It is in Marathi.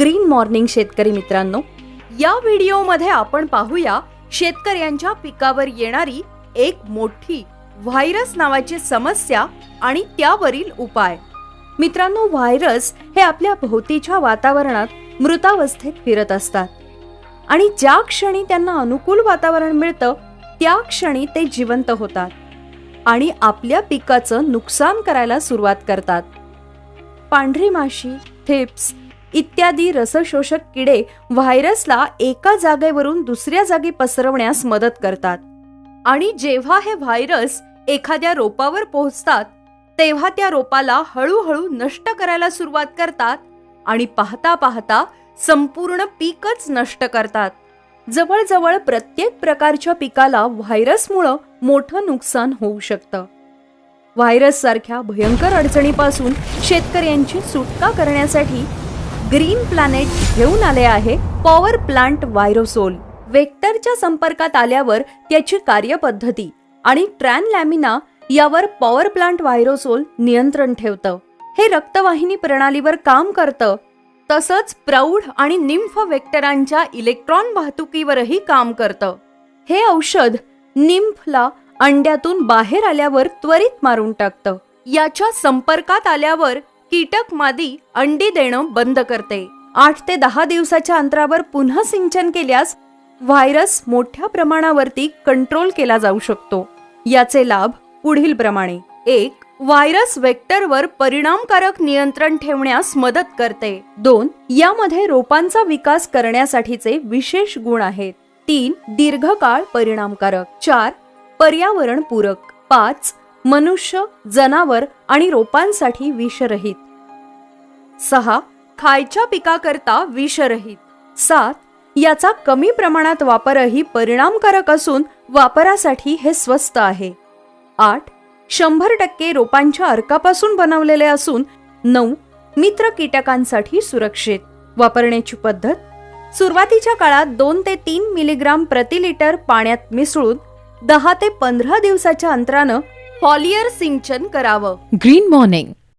ग्रीन मॉर्निंग शेतकरी मित्रांनो या व्हिडिओमध्ये आपण पाहूया शेतकऱ्यांच्या पिकावर येणारी एक मोठी व्हायरस नावाची समस्या आणि त्यावरील उपाय. मित्रांनो व्हायरस हे आपल्या भोवतीच्या वातावरणात मृतावस्थेत फिरत असतात. आणि ज्या क्षणी त्यांना अनुकूल वातावरण मिळतं त्या क्षणी ते जिवंत होतात आणि आपल्या पिकाचं नुकसान करायला सुरुवात करतात. पांढरी माशी थेप्स इत्यादी रसशोषक किडे व्हायरसला एका जागेवरून दुसऱ्या जागी पसरवण्यास मदत करतात. आणि जेव्हा हे व्हायरस एखाद्या रोपावर पोहोचतात तेव्हा त्या रोपाला हळूहळू नष्ट करायला सुरुवात करतात आणि पाहता पाहता संपूर्ण पीकच नष्ट करतात. जवळजवळ प्रत्येक प्रकारच्या पिकाला व्हायरसमुळं मोठं नुकसान होऊ शकतं. व्हायरस सारख्या भयंकर अडचणीपासून शेतकऱ्यांची सुटका करण्यासाठी ग्रीन प्लॅनेट घेऊन आले आहे पॉवर प्लांट व्हायरोसोल. वेक्टरच्या संपर्कात आल्यावर त्याची कार्यपद्धती आणि ट्रॅन लॅमिना यावर पॉवर प्लांट व्हायरोसोल नियंत्रण ठेवतं. हे रक्तवाहिनी प्रणालीवर काम करतं. तसंच प्रौढ आणि निम्फ वेक्टरांच्या इलेक्ट्रॉन वाहतुकीवरही काम करतं. हे औषध निम्फला अंड्यातून बाहेर आल्यावर त्वरित मारून टाकतं. याच्या संपर्कात आल्यावर कीटक मादी अंडी देणं बंद करते. आठ ते दहा दिवसाच्या अंतरावर पुन्हा सिंचन केल्यास व्हायरस मोठ्या प्रमाणावरती कंट्रोल केला जाऊ शकतो. याचे लाभ पुढील प्रमाणे. एक व्हायरस वेक्टरवर परिणामकारक नियंत्रण ठेवण्यास मदत करते. दोन यामध्ये रोपांचा विकास करण्यासाठीचे विशेष गुण आहेत. तीन दीर्घकाळ परिणामकारक. चार पर्यावरण पूरक पाच मनुष्य जनावर आणि रोपांसाठी विषरहित. सहा खायच्या पिकाकरता विषरहित. सात याचा कमी प्रमाणात वापरही परिणामकारक असून वापरासाठी हे स्वस्त आहे. आठ शंभर टक्के रोपांच्या अर्कापासून बनवलेले असून नऊ मित्र कीटकांसाठी सुरक्षित. वापरण्याची पद्धत? सुरुवातीच्या काळात दोन ते तीन मिलीग्राम प्रति लिटर पाण्यात मिसळून दहा ते पंधरा दिवसाच्या अंतरानं फॉलियर सिंचन करावं. Green morning.